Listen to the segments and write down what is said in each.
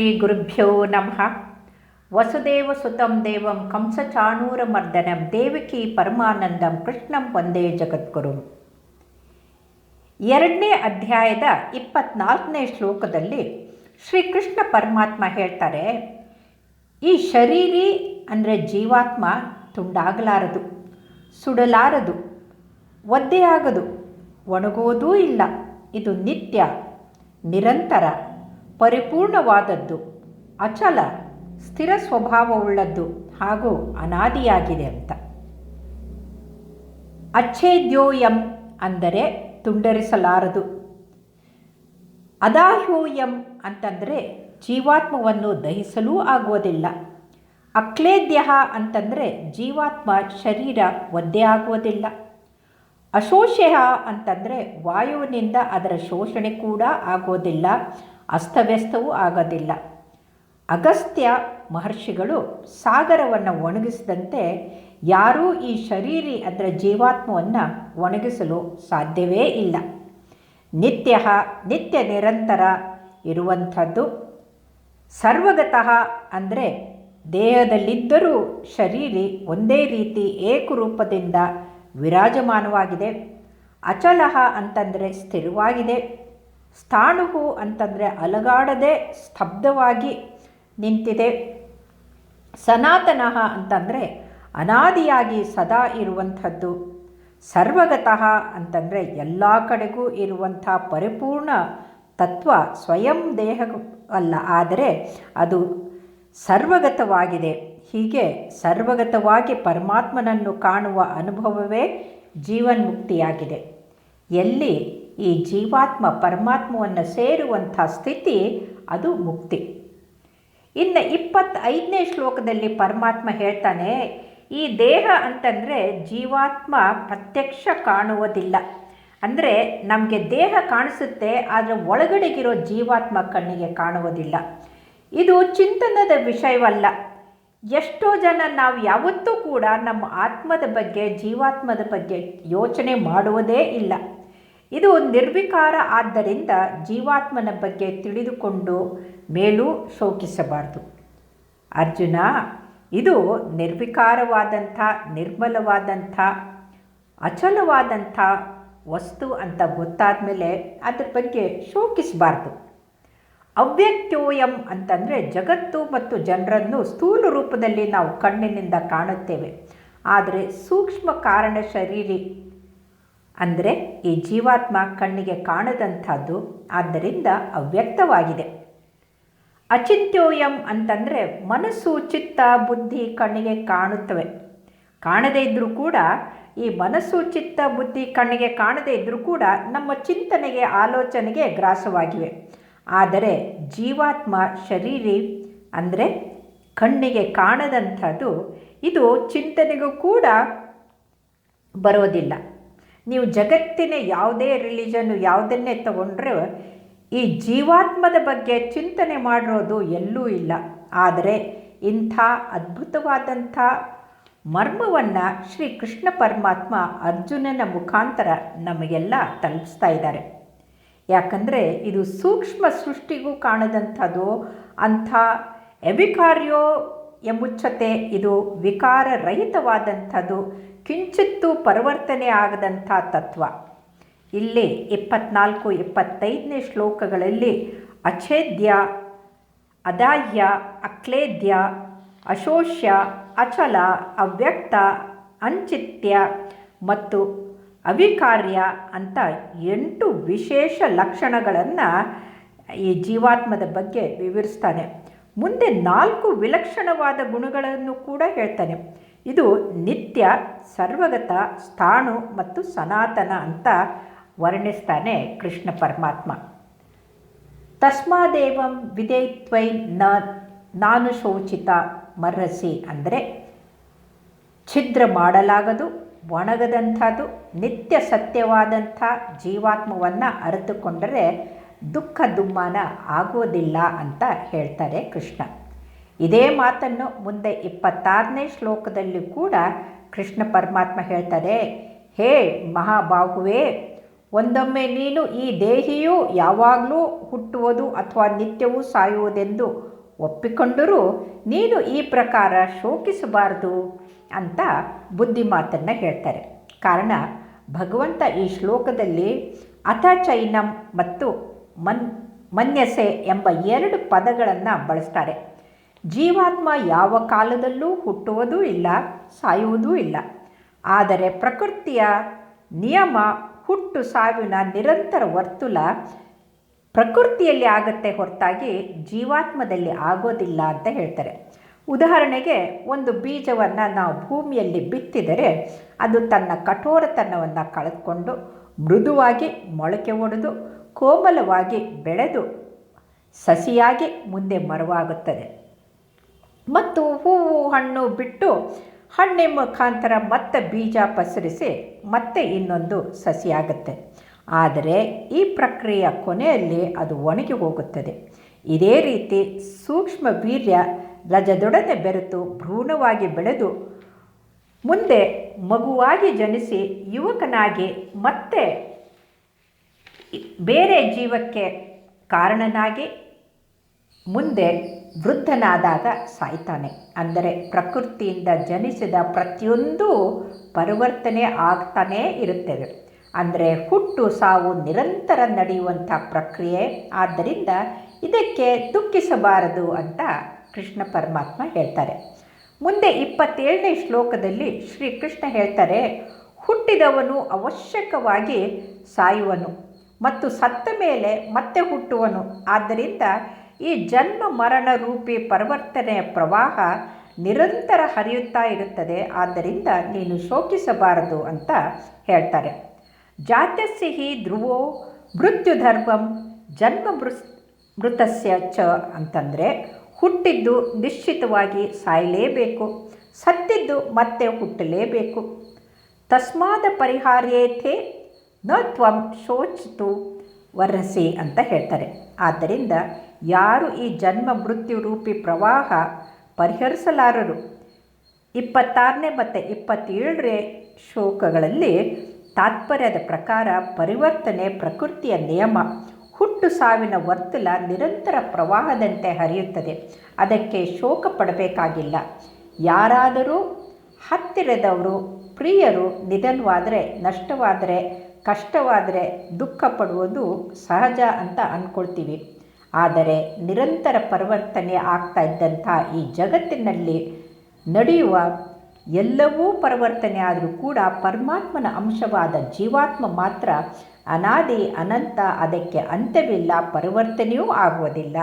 ಶ್ರೀ ಗುರುಭ್ಯೋ ನಮಃ. ವಸುದೇವ ಸುತಂ ದೇವಂ ಕಂಸಚಾಣೂರಮರ್ದನಂ ದೇವಕಿ ಪರಮಾನಂದಂ, ಕೃಷ್ಣಂ ಒಂದೇ ಜಗದ್ಗುರು. ಎರಡನೇ ಅಧ್ಯಾಯದ ಇಪ್ಪತ್ನಾಲ್ಕನೇ ಶ್ಲೋಕದಲ್ಲಿ ಶ್ರೀಕೃಷ್ಣ ಪರಮಾತ್ಮ ಹೇಳ್ತಾರೆ, ಈ ಶರೀರಿ ಅಂದರೆ ಜೀವಾತ್ಮ ತುಂಡಾಗಲಾರದು, ಸುಡಲಾರದು, ಒದ್ದೆಯಾಗದು, ಒಣಗೋದೂ ಇಲ್ಲ, ಇದು ನಿತ್ಯ, ನಿರಂತರ. ಪರಿಪೂರ್ಣವಾದದ್ದು. ಅಚಲ, ಸ್ಥಿರ ಸ್ವಭಾವವುಳ್ಳದ್ದು ಹಾಗೂ ಅನಾದಿಯಾಗಿದೆ ಅಂತ. ಅಚ್ಛೇದ್ಯೋಯಂ ಅಂದರೆ ತುಂಡರಿಸಲಾರದು. ಅದಾಹ್ಯೋಯಂ ಅಂತಂದರೆ ಜೀವಾತ್ಮವನ್ನು ದಹಿಸಲೂ ಆಗುವುದಿಲ್ಲ. ಅಕ್ಲೇದ್ಯ ಅಂತಂದರೆ ಜೀವಾತ್ಮ ಶರೀರ ಒದ್ದೆ ಆಗುವುದಿಲ್ಲ. ಅಶೋಷ್ಯ ಅಂತಂದರೆ ವಾಯುವಿನಿಂದ ಅದರ ಶೋಷಣೆ ಕೂಡ ಆಗೋದಿಲ್ಲ ಅಸ್ತವ್ಯಸ್ತವೂ ಆಗೋದಿಲ್ಲ. ಅಗಸ್ತ್ಯ ಮಹರ್ಷಿಗಳು ಸಾಗರವನ್ನು ಒಣಗಿಸಿದಂತೆ ಯಾರೂ ಈ ಶರೀರಿ ಅದರ ಜೀವಾತ್ಮವನ್ನು ಒಣಗಿಸಲು ಸಾಧ್ಯವೇ ಇಲ್ಲ. ನಿತ್ಯ ನಿತ್ಯ ನಿರಂತರ ಇರುವಂಥದ್ದು. ಸರ್ವಗತಃ ಅಂದರೆ ದೇಹದಲ್ಲಿದ್ದರೂ ಶರೀರಿ ಒಂದೇ ರೀತಿ ಏಕರೂಪದಿಂದ ವಿರಾಜಮಾನವಾಗಿದೆ. ಅಚಲಹ ಅಂತಂದರೆ ಸ್ಥಿರವಾಗಿದೆ. ಸ್ಥಾಣುಹು ಅಂತಂದರೆ ಅಲಗಾಡದೆ ಸ್ತಬ್ಧವಾಗಿ ನಿಂತಿದೆ. ಸನಾತನಃ ಅಂತಂದರೆ ಅನಾದಿಯಾಗಿ ಸದಾ ಇರುವಂಥದ್ದು. ಸರ್ವಗತಃ ಅಂತಂದರೆ ಎಲ್ಲ ಕಡೆಗೂ ಇರುವಂಥ ಪರಿಪೂರ್ಣ ತತ್ವ ಸ್ವಯಂ ದೇಹ ಅಲ್ಲ, ಆದರೆ ಅದು ಸರ್ವಗತವಾಗಿದೆ. ಹೀಗೆ ಸರ್ವಗತವಾಗಿ ಪರಮಾತ್ಮನನ್ನು ಕಾಣುವ ಅನುಭವವೇ ಜೀವನ್ಮುಕ್ತಿಯಾಗಿದೆ. ಎಲ್ಲಿ ಈ ಜೀವಾತ್ಮ ಪರಮಾತ್ಮವನ್ನು ಸೇರುವಂಥ ಸ್ಥಿತಿ ಅದು ಮುಕ್ತಿ. ಇನ್ನು ಇಪ್ಪತ್ತೈದನೇ ಶ್ಲೋಕದಲ್ಲಿ ಪರಮಾತ್ಮ ಹೇಳ್ತಾನೆ, ಈ ದೇಹ ಅಂತಂದರೆ ಜೀವಾತ್ಮ ಪ್ರತ್ಯಕ್ಷ ಕಾಣುವುದಿಲ್ಲ. ಅಂದರೆ ನಮಗೆ ದೇಹ ಕಾಣಿಸುತ್ತೆ, ಆದರೆ ಒಳಗಡೆಗಿರೋ ಜೀವಾತ್ಮ ಕಣ್ಣಿಗೆ ಕಾಣುವುದಿಲ್ಲ. ಇದು ಚಿಂತನದ ವಿಷಯವಲ್ಲ. ಎಷ್ಟೋ ಜನ ನಾವು ಯಾವತ್ತೂ ಕೂಡ ನಮ್ಮ ಆತ್ಮದ ಬಗ್ಗೆ, ಜೀವಾತ್ಮದ ಬಗ್ಗೆ ಯೋಚನೆ ಮಾಡುವುದೇ ಇಲ್ಲ. ಇದು ನಿರ್ವಿಕಾರ ಆದ್ದರಿಂದ ಜೀವಾತ್ಮನ ಬಗ್ಗೆ ತಿಳಿದುಕೊಂಡು ಮೇಲೂ ಶೋಕಿಸಬಾರದು. ಅರ್ಜುನ, ಇದು ನಿರ್ವಿಕಾರವಾದಂಥ, ನಿರ್ಮಲವಾದಂಥ, ಅಚಲವಾದಂಥ ವಸ್ತು ಅಂತ ಗೊತ್ತಾದ ಮೇಲೆ ಅದ್ರ ಬಗ್ಗೆ ಶೋಕಿಸಬಾರ್ದು. ಅವ್ಯಕ್ತೋಯಂ ಅಂತಂದರೆ ಜಗತ್ತು ಮತ್ತು ಜನರನ್ನು ಸ್ಥೂಲ ರೂಪದಲ್ಲಿ ನಾವು ಕಣ್ಣಿನಿಂದ ಕಾಣುತ್ತೇವೆ. ಆದರೆ ಸೂಕ್ಷ್ಮ ಕಾರಣ ಶರೀರಿ ಅಂದರೆ ಈ ಜೀವಾತ್ಮ ಕಣ್ಣಿಗೆ ಕಾಣದಂಥದ್ದು ಆದ್ದರಿಂದ ಅವ್ಯಕ್ತವಾಗಿದೆ. ಅಚಿತ್ಯೋಯಂ ಅಂತಂದರೆ ಮನಸ್ಸು, ಚಿತ್ತ, ಬುದ್ಧಿ ಕಣ್ಣಿಗೆ ಕಾಣುತ್ತವೆ. ಕಾಣದೇ ಇದ್ದರೂ ಕೂಡ ಈ ಮನಸ್ಸು, ಚಿತ್ತ, ಬುದ್ಧಿ ಕಣ್ಣಿಗೆ ಕಾಣದೇ ಇದ್ದರೂ ಕೂಡ ನಮ್ಮ ಚಿಂತನೆಗೆ, ಆಲೋಚನೆಗೆ ಗ್ರಾಸವಾಗಿವೆ. ಆದರೆ ಜೀವಾತ್ಮ ಶರೀರಿ ಅಂದರೆ ಕಣ್ಣಿಗೆ ಕಾಣದಂಥದ್ದು ಇದು ಚಿಂತನೆಗೂ ಕೂಡ ಬರೋದಿಲ್ಲ. ನೀವು ಜಗತ್ತಿನ ಯಾವುದೇ ರಿಲಿಜನ್ನು ಯಾವುದನ್ನೇ ತಗೊಂಡ್ರೆ ಈ ಜೀವಾತ್ಮದ ಬಗ್ಗೆ ಚಿಂತನೆ ಮಾಡಿರೋದು ಎಲ್ಲೂ ಇಲ್ಲ. ಆದರೆ ಇಂಥ ಅದ್ಭುತವಾದಂಥ ಮರ್ಮವನ್ನು ಶ್ರೀ ಕೃಷ್ಣ ಪರಮಾತ್ಮ ಅರ್ಜುನನ ಮುಖಾಂತರ ನಮಗೆಲ್ಲ ತಲುಪಿಸ್ತಾ ಇದ್ದಾರೆ. ಯಾಕಂದರೆ ಇದು ಸೂಕ್ಷ್ಮ ಸೃಷ್ಟಿಗೂ ಕಾಣದಂಥದ್ದು ಅಂಥ ಎಬಿಕಾರ್ಯೋ ಎಂಬುಚ್ಛತೆ ಇದು ವಿಕಾರರಹಿತವಾದಂಥದ್ದು, ಕಿಂಚಿತ್ತೂ ಪರಿವರ್ತನೆ ಆಗದಂಥ ತತ್ವ. ಇಲ್ಲಿ ಇಪ್ಪತ್ನಾಲ್ಕು, ಇಪ್ಪತ್ತೈದನೇ ಶ್ಲೋಕಗಳಲ್ಲಿ ಅಛೇದ್ಯ, ಅದಾಹ್ಯ, ಅಕ್ಲೇದ್ಯ, ಅಶೋಷ್ಯ, ಅಚಲ, ಅವ್ಯಕ್ತ, ಅಂಚಿತ್ಯ ಮತ್ತು ಅವಿಕಾರ್ಯ ಅಂತ ಎಂಟು ವಿಶೇಷ ಲಕ್ಷಣಗಳನ್ನು ಈ ಜೀವಾತ್ಮದ ಬಗ್ಗೆ ವಿವರಿಸ್ತಾನೆ. ಮುಂದೆ ನಾಲ್ಕು ವಿಲಕ್ಷಣವಾದ ಗುಣಗಳನ್ನು ಕೂಡ ಹೇಳ್ತಾನೆ. ಇದು ನಿತ್ಯ, ಸರ್ವಗತ, ಸ್ಥಾಣು ಮತ್ತು ಸನಾತನ ಅಂತ ವರ್ಣಿಸ್ತಾನೆ ಕೃಷ್ಣ ಪರಮಾತ್ಮ. ತಸ್ಮಾದೇವಂ ವಿಧೇತ್ವೈ ನ ನಾನು ಶೋಚಿತ ಮರಸಿ ಅಂದರೆ ಛಿದ್ರ ಮಾಡಲಾಗದು ಒಣಗದಂಥದ್ದು ನಿತ್ಯ ಸತ್ಯವಾದಂಥ ಜೀವಾತ್ಮವನ್ನು ಅರಿತುಕೊಂಡರೆ ದುಃಖ ದುಮ್ಮಾನ ಆಗೋದಿಲ್ಲ ಅಂತ ಹೇಳ್ತಾರೆ ಕೃಷ್ಣ. ಇದೇ ಮಾತನ್ನು ಮುಂದೆ ಇಪ್ಪತ್ತಾರನೇ ಶ್ಲೋಕದಲ್ಲಿ ಕೂಡ ಕೃಷ್ಣ ಪರಮಾತ್ಮ ಹೇಳ್ತಾರೆ, ಹೇ ಮಹಾಬಾಹುವೇ, ಒಂದೊಮ್ಮೆ ನೀನು ಈ ದೇಹಿಯು ಯಾವಾಗಲೂ ಹುಟ್ಟುವುದು ಅಥವಾ ನಿತ್ಯವೂ ಸಾಯುವುದೆಂದು ಒಪ್ಪಿಕೊಂಡರೂ ನೀನು ಈ ಪ್ರಕಾರ ಶೋಕಿಸಬಾರದು ಅಂತ ಬುದ್ಧಿ ಮಾತನ್ನು ಹೇಳ್ತಾರೆ. ಕಾರಣ, ಭಗವಂತ ಈ ಶ್ಲೋಕದಲ್ಲಿ ಅಥ ಚೈನಂ ಮತ್ತು ಮನ್, ಮನ್ಯಸೆ ಎಂಬ ಎರಡು ಪದಗಳನ್ನು ಬಳಸ್ತಾರೆ. ಜೀವಾತ್ಮ ಯಾವ ಕಾಲದಲ್ಲೂ ಹುಟ್ಟುವುದೂ ಇಲ್ಲ, ಸಾಯುವುದೂ ಇಲ್ಲ. ಆದರೆ ಪ್ರಕೃತಿಯ ನಿಯಮ, ಹುಟ್ಟು ಸಾವಿನ ನಿರಂತರ ವರ್ತುಲ ಪ್ರಕೃತಿಯಲ್ಲಿ ಆಗತ್ತೆ ಹೊರತಾಗಿ ಜೀವಾತ್ಮದಲ್ಲಿ ಆಗೋದಿಲ್ಲ ಅಂತ ಹೇಳ್ತಾರೆ. ಉದಾಹರಣೆಗೆ ಒಂದು ಬೀಜವನ್ನು ನಾವು ಭೂಮಿಯಲ್ಲಿ ಬಿತ್ತಿದರೆ ಅದು ತನ್ನ ಕಠೋರತನವನ್ನು ಕಳೆದುಕೊಂಡು ಮೃದುವಾಗಿ ಮೊಳಕೆ ಒಡೆದು ಕೋಮಲವಾಗಿ ಬೆಳೆದು ಸಸಿಯಾಗಿ ಮುಂದೆ ಮರವಾಗುತ್ತದೆ. ಮತ್ತು ಹೂವು, ಹಣ್ಣು ಬಿಟ್ಟು ಹಣ್ಣಿನ ಮುಖಾಂತರ ಮತ್ತೆ ಬೀಜ ಪಸರಿಸಿ ಮತ್ತೆ ಇನ್ನೊಂದು ಸಸಿಯಾಗುತ್ತೆ. ಆದರೆ ಈ ಪ್ರಕ್ರಿಯೆಯ ಕೊನೆಯಲ್ಲಿ ಅದು ಒಣಗಿ ಹೋಗುತ್ತದೆ. ಇದೇ ರೀತಿ ಸೂಕ್ಷ್ಮ ವೀರ್ಯ ರಜದೊಡನೆ ಬೆರೆತು ಭ್ರೂಣವಾಗಿ ಬೆಳೆದು ಮುಂದೆ ಮಗುವಾಗಿ ಜನಿಸಿ ಯುವಕನಾಗಿ ಮತ್ತೆ ಬೇರೆ ಜೀವಕ್ಕೆ ಕಾರಣನಾಗಿ ಮುಂದೆ ವೃದ್ಧನಾದಾಗ ಸಾಯ್ತಾನೆ. ಅಂದರೆ ಪ್ರಕೃತಿಯಿಂದ ಜನಿಸಿದ ಪ್ರತಿಯೊಂದು ಪರಿವರ್ತನೆ ಆಗ್ತಾನೇ ಇರುತ್ತದೆ ಅಂದರೆ ಹುಟ್ಟು ಸಾವು ನಿರಂತರ ನಡೆಯುವಂಥ ಪ್ರಕ್ರಿಯೆ. ಆದ್ದರಿಂದ ಇದಕ್ಕೆ ದುಃಖಿಸಬಾರದು ಅಂತ ಕೃಷ್ಣ ಪರಮಾತ್ಮ ಹೇಳ್ತಾರೆ. ಮುಂದೆ ಇಪ್ಪತ್ತೇಳನೇ ಶ್ಲೋಕದಲ್ಲಿ ಶ್ರೀಕೃಷ್ಣ ಹೇಳ್ತಾರೆ, ಹುಟ್ಟಿದವನು ಅವಶ್ಯಕವಾಗಿ ಸಾಯುವನು. ಮತ್ತು ಸತ್ತ ಮೇಲೆ ಮತ್ತೆ ಹುಟ್ಟುವನು. ಆದ್ದರಿಂದ ಈ ಜನ್ಮ ಮರಣ ರೂಪಿ ಪರಿವರ್ತನೆಯ ಪ್ರವಾಹ ನಿರಂತರ ಹರಿಯುತ್ತಾ ಇರುತ್ತದೆ. ಆದ್ದರಿಂದ ನೀನು ಶೋಕಿಸಬಾರದು ಅಂತ ಹೇಳ್ತಾರೆ. ಜಾತ್ಯಸಿಹಿ ಧ್ರುವೋ ಧ್ರುವೋ ಮೃತ್ಯುಧರ್ಮಂ ಜನ್ಮ ಮೃಸ್, ಮೃತಸ್ಯ ಚ ಅಂತಂದರೆ ಹುಟ್ಟಿದ್ದು ನಿಶ್ಚಿತವಾಗಿ ಸಾಯಲೇಬೇಕು. ಸತ್ತಿದ್ದು ಮತ್ತೆ ಹುಟ್ಟಲೇಬೇಕು. ತಸ್ಮಾದ ಪರಿಹಾರ್ಯೇಥೆ ನ ತ್ವಂ ಶೋಚಿತು ವರ್ಹಸಿ ಅಂತ ಹೇಳ್ತಾರೆ. ಆದ್ದರಿಂದ ಯಾರು ಈ ಜನ್ಮ ಮೃತ್ಯು ರೂಪಿ ಪ್ರವಾಹ ಪರಿಹರಿಸಲಾರರು? ಇಪ್ಪತ್ತಾರನೇ ಮತ್ತು ಇಪ್ಪತ್ತೇಳನೇ ಶೋಕಗಳಲ್ಲಿ ತಾತ್ಪರ್ಯದ ಪ್ರಕಾರ ಪರಿವರ್ತನೆ ಪ್ರಕೃತಿಯ ನಿಯಮ. ಹುಟ್ಟು ಸಾವಿನ ವರ್ತುಲ ನಿರಂತರ ಪ್ರವಾಹದಂತೆ ಹರಿಯುತ್ತದೆ. ಅದಕ್ಕೆ ಶೋಕ ಪಡಬೇಕಾಗಿಲ್ಲ. ಯಾರಾದರೂ ಹತ್ತಿರದವರು, ಪ್ರಿಯರು ನಿಧನವಾದರೆ, ನಷ್ಟವಾದರೆ ಕಷ್ಟವಾದರೆ ದುಃಖ ಪಡುವುದು ಸಹಜ ಅಂತ ಅಂದ್ಕೊಳ್ತೀವಿ ಆದರೆ ನಿರಂತರ ಪರಿವರ್ತನೆ ಆಗ್ತಾ ಇದ್ದಂಥ ಈ ಜಗತ್ತಿನಲ್ಲಿ ನಡೆಯುವ ಎಲ್ಲವೂ ಪರಿವರ್ತನೆ ಆದರೂ ಕೂಡ ಪರಮಾತ್ಮನ ಅಂಶವಾದ ಜೀವಾತ್ಮ ಮಾತ್ರ ಅನಾದಿ ಅನಂತ ಅದಕ್ಕೆ ಅಂತ್ಯವಿಲ್ಲ, ಪರಿವರ್ತನೆಯೂ ಆಗುವುದಿಲ್ಲ.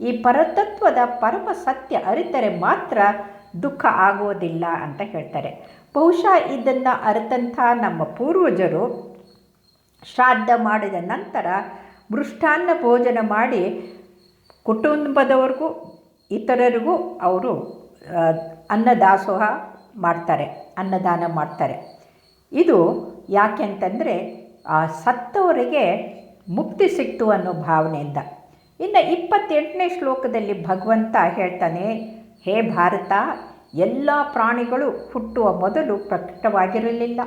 ಈ ಪರತತ್ವದ ಪರಮ ಸತ್ಯ ಅರಿತರೆ ಮಾತ್ರ ದುಃಖ ಆಗುವುದಿಲ್ಲ ಅಂತ ಹೇಳ್ತಾರೆ. ಬಹುಶಃ ಇದನ್ನು ಅರಿತಂಥ ನಮ್ಮ ಪೂರ್ವಜರು ಶ್ರಾದ್ದ ಮಾಡಿದ ನಂತರ ಮೃಷ್ಟಾನ್ನ ಭೋಜನ ಮಾಡಿ ಕುಟುಂಬದವ್ರಿಗೂ, ಇತರರಿಗೂ ಅವರು ಅನ್ನದಾಸೋಹ ಮಾಡ್ತಾರೆ, ಅನ್ನದಾನ ಮಾಡ್ತಾರೆ. ಇದು ಯಾಕೆಂತಂದರೆ ಆ ಸತ್ತವರಿಗೆ ಮುಕ್ತಿ ಸಿಕ್ತು ಅನ್ನೋ ಭಾವನೆಯಿಂದ. ಇನ್ನು ಇಪ್ಪತ್ತೆಂಟನೇ ಶ್ಲೋಕದಲ್ಲಿ ಭಗವಂತ ಹೇಳ್ತಾನೆ, ಹೇ ಭಾರತ, ಎಲ್ಲ ಪ್ರಾಣಿಗಳು ಹುಟ್ಟುವ ಮೊದಲು ಪ್ರಕಟವಾಗಿರಲಿಲ್ಲ.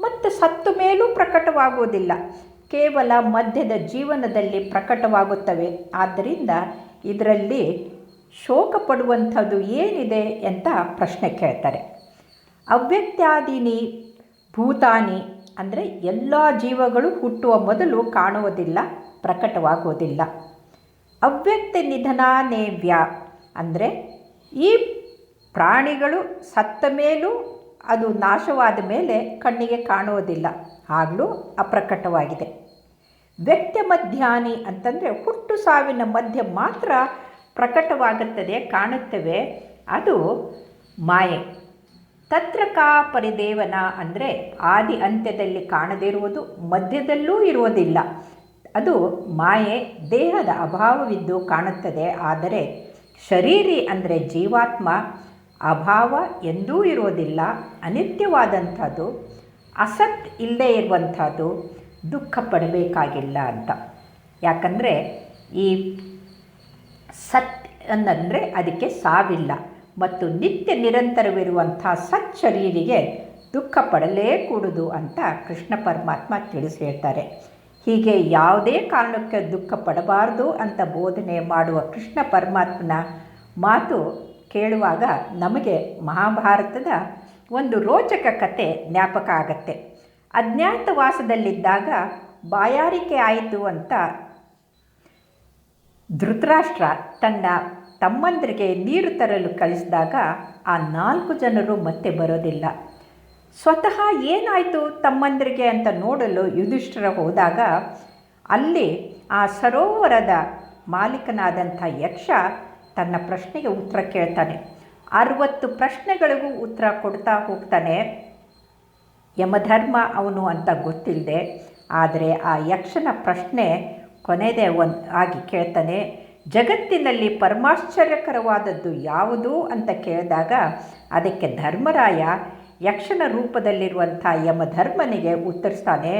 ಮತ್ತು ಸತ್ತು ಮೇಲೂ ಪ್ರಕಟವಾಗುವುದಿಲ್ಲ. ಕೇವಲ ಮಧ್ಯದ ಜೀವನದಲ್ಲಿ ಪ್ರಕಟವಾಗುತ್ತವೆ. ಆದ್ದರಿಂದ ಇದರಲ್ಲಿ ಶೋಕ ಪಡುವಂಥದ್ದು ಏನಿದೆ ಅಂತ ಪ್ರಶ್ನೆ ಕೇಳ್ತಾರೆ. ಅವ್ಯಕ್ತ್ಯಾದಿನಿ, ಭೂತಾನಿ ಅಂದರೆ ಎಲ್ಲ ಜೀವಗಳು ಹುಟ್ಟುವ ಮೊದಲು ಕಾಣುವುದಿಲ್ಲ, ಪ್ರಕಟವಾಗುವುದಿಲ್ಲ. ಅವ್ಯಕ್ತ ನಿಧನಾನೇವ್ಯ ಅಂದರೆ ಈ ಪ್ರಾಣಿಗಳು ಸತ್ತ ಮೇಲೂ ಅದು ನಾಶವಾದ ಮೇಲೆ ಕಣ್ಣಿಗೆ ಕಾಣುವುದಿಲ್ಲ. ಆಗಲೂ ಅಪ್ರಕಟವಾಗಿದೆ. ವ್ಯಕ್ತ ಮಧ್ಯಾಹ್ನಿ ಅಂತಂದರೆ ಹುಟ್ಟು ಸಾವಿನ ಮಧ್ಯೆ ಮಾತ್ರ ಪ್ರಕಟವಾಗುತ್ತದೆ, ಕಾಣುತ್ತವೆ. ಅದು ಮಾಯೆ. ತತ್ರಕಾ ಪರಿದೇವನ ಅಂದರೆ ಆದಿ ಅಂತ್ಯದಲ್ಲಿ ಕಾಣದಿರುವುದು, ಮಧ್ಯದಲ್ಲೂ ಇರುವುದಿಲ್ಲ. ಅದು ಮಾಯೆ, ದೇಹದ ಅಭಾವವಿದ್ದು ಕಾಣುತ್ತದೆ. ಆದರೆ ಶರೀರಿ ಅಂದರೆ ಜೀವಾತ್ಮ ಅಭಾವ ಎಂದೂ ಇರೋದಿಲ್ಲ ಅನಿತ್ಯವಾದಂಥದ್ದು, ಅಸತ್ ಇಲ್ಲದೇ ಇರುವಂಥದ್ದು ದುಃಖ ಪಡಬೇಕಾಗಿಲ್ಲ ಅಂತ. ಯಾಕಂದರೆ ಈ ಸತ್ ಅನ್ನಂದರೆ ಅದಕ್ಕೆ ಸಾವಿಲ್ಲ ಮತ್ತು ನಿತ್ಯ ನಿರಂತರವಿರುವಂಥ ಸತ್ ಶರೀರಿಗೆ ದುಃಖ ಪಡಲೇ ಕೂಡುದು ಅಂತ ಕೃಷ್ಣ ಪರಮಾತ್ಮ ತಿಳಿಸಿ ಹೇಳ್ತಾರೆ. ಹೀಗೆ ಯಾವುದೇ ಕಾರಣಕ್ಕೆ ದುಃಖ ಪಡಬಾರ್ದು ಅಂತ ಬೋಧನೆ ಮಾಡುವ ಕೃಷ್ಣ ಪರಮಾತ್ಮನ ಮಾತು ಕೇಳುವಾಗ ನಮಗೆ ಮಹಾಭಾರತದ ಒಂದು ರೋಚಕ ಕತೆ ಜ್ಞಾಪಕ ಆಗತ್ತೆ. ಅಜ್ಞಾತವಾಸದಲ್ಲಿದ್ದಾಗ ಬಾಯಾರಿಕೆ ಆಯಿತು ಅಂತ ಧೃತರಾಷ್ಟ್ರ ತನ್ನ ತಮ್ಮಂದರಿಗೆ ನೀರು ತರಲು ಕಳಿಸಿದಾಗ ಆ ನಾಲ್ಕು ಜನರು ಮತ್ತೆ ಬರೋದಿಲ್ಲ. ಸ್ವತಃ ಏನಾಯಿತು ತಮ್ಮಂದರಿಗೆ ಅಂತ ನೋಡಲು ಯುಧಿಷ್ಠರ ಹೋದಾಗ ಅಲ್ಲಿ ಆ ಸರೋವರದ ಮಾಲೀಕನಾದಂಥ ಯಕ್ಷ ತನ್ನ ಪ್ರಶ್ನೆಗೆ ಉತ್ತರ ಕೇಳ್ತಾನೆ. ಅರವತ್ತು ಪ್ರಶ್ನೆಗಳಿಗೂ ಉತ್ತರ ಕೊಡ್ತಾ ಹೋಗ್ತಾನೆ. ಯಮಧರ್ಮ ಅವನು ಅಂತ ಗೊತ್ತಿಲ್ಲದೆ ಆದರೆ ಆ ಯಕ್ಷನ ಪ್ರಶ್ನೆ ಕೊನೆಯದೇ ಒಂದು ಆಗಿ ಕೇಳ್ತಾನೆ, ಜಗತ್ತಿನಲ್ಲಿ ಪರಮಾಶ್ಚರ್ಯಕರವಾದದ್ದು ಯಾವುದು ಅಂತ ಕೇಳಿದಾಗ, ಅದಕ್ಕೆ ಧರ್ಮರಾಯ ಯಕ್ಷನ ರೂಪದಲ್ಲಿರುವಂಥ ಯಮಧರ್ಮನಿಗೆ ಉತ್ತರಿಸ್ತಾನೆ.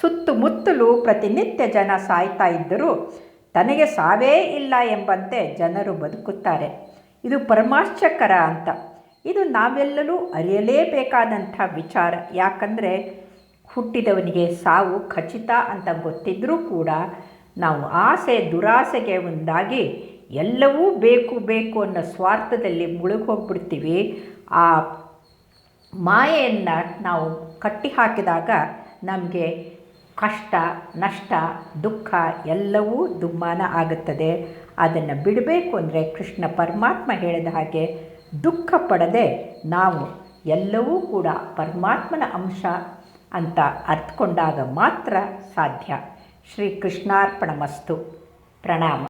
ಸುತ್ತಮುತ್ತಲೂ ಪ್ರತಿನಿತ್ಯ ಜನ ಸಾಯ್ತಾ ಇದ್ದರೂ ತನಗೆ ಸಾವೇ ಇಲ್ಲ ಎಂಬಂತೆ ಜನರು ಬದುಕುತ್ತಾರೆ. ಇದು ಪರಮಾಶ್ಚಕರ ಅಂತ. ಇದು ನಾವೆಲ್ಲರೂ ಅರಿಯಲೇಬೇಕಾದಂಥ ವಿಚಾರ. ಯಾಕಂದರೆ ಹುಟ್ಟಿದವನಿಗೆ ಸಾವು ಖಚಿತ ಅಂತ ಗೊತ್ತಿದ್ದರೂ ಕೂಡ ನಾವು ಆಸೆ ದುರಾಸೆಗೆ ಒಂದಾಗಿ ಎಲ್ಲವೂ ಬೇಕು ಬೇಕು ಅನ್ನೋ ಸ್ವಾರ್ಥದಲ್ಲಿ ಮುಳುಗೋಗ್ಬಿಡ್ತೀವಿ. ಆ ಮಾಯೆಯನ್ನು ನಾವು ಕಟ್ಟಿ ಹಾಕಿದಾಗ ನಮಗೆ ಕಷ್ಟ, ನಷ್ಟ, ದುಃಖ ಎಲ್ಲವೂ ದುಮ್ಮಾನ ಆಗುತ್ತದೆ. ಅದನ್ನು ಬಿಡಬೇಕು ಅಂದರೆ ಕೃಷ್ಣ ಪರಮಾತ್ಮ ಹೇಳಿದ ಹಾಗೆ ದುಃಖ ಪಡದೆ ನಾವು ಎಲ್ಲವೂ ಕೂಡ ಪರಮಾತ್ಮನ ಅಂಶ ಅಂತ ಅರ್ಥಕೊಂಡಾಗ ಮಾತ್ರ ಸಾಧ್ಯ. ಶ್ರೀ ಕೃಷ್ಣಾರ್ಪಣಮಸ್ತು ಪ್ರಣಾಮ.